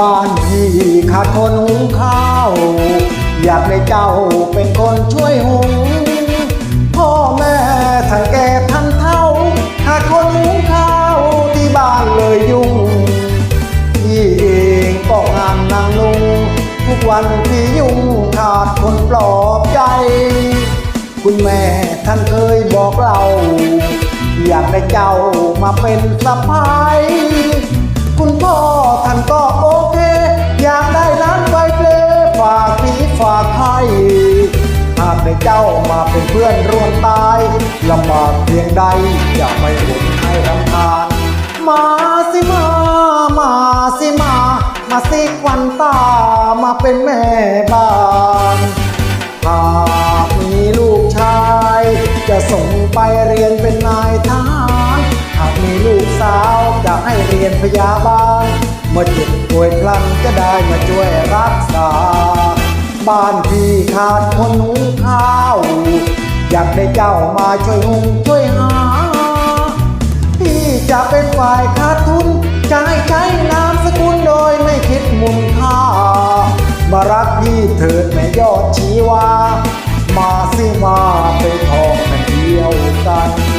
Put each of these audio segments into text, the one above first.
บ้านพี่ขาดคนหุงข้าว อยากได้เจ้าเป็นคนช่วยหุง พ่อแม่ท่านแก่ท่านเฒ่าขาดคนหุงข้าวที่บ้านเลยยุ่งพี่เองก็งานนางลุง ทุกวันพี่ยุ่งขาดคนปลอบใจ คุณแม่ท่านเคยบอกเรา อยากได้เจ้ามาเป็นสะพ้ายคุณพ่อท่านก็ จ้ามาเป็นเพื่อนร่วมตายลำบากเพียงใดอย่าไปบ่นให้รำคาญมาสิมา มาสิมา มาสิควันตามาเป็นแม่บ้านหากมีลูกชาย จะส่งไปเรียนเป็นนายทหารหากมีลูกสาวจะให้เรียนพยาบาลเมื่อเจ็บป่วยพลันจะได้มาช่วยรักษา บ้านพี่ขาดคนหุงข้าว อยากได้เจ้ามาช่วยหุงช่วยหา พี่จะเป็นฝ่ายขาดทุนจะให้ใช้นามสกุลโดยไม่คิดมูลค่า มารักพี่เถิดแม่ยอดชีวา มาสิมาเป็นทองแผ่นเดียวกัน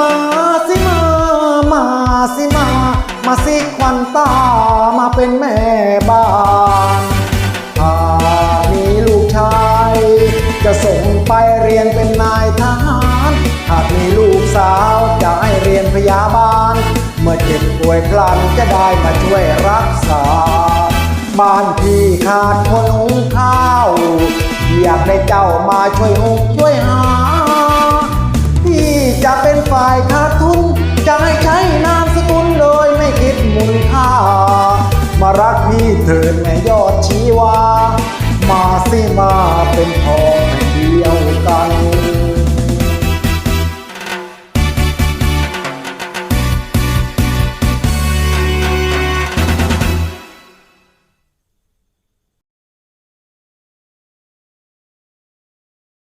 มาสิมา มาสิมา มาสิควันตามาเป็นแม่บ้านหามีลูกชาย จะส่งไปเรียนเป็นนายทหารหากมีลูกสาวจะให้เรียนพยาบาล เมื่อเจ็บป่วยพลันจะได้มาช่วยรักษา บ้านพี่ขาดคนหุงข้าว อยากได้เจ้ามาช่วยหุงช่วยหา เถิดแม่ยอดชีวา มาสิมาเป็นพอ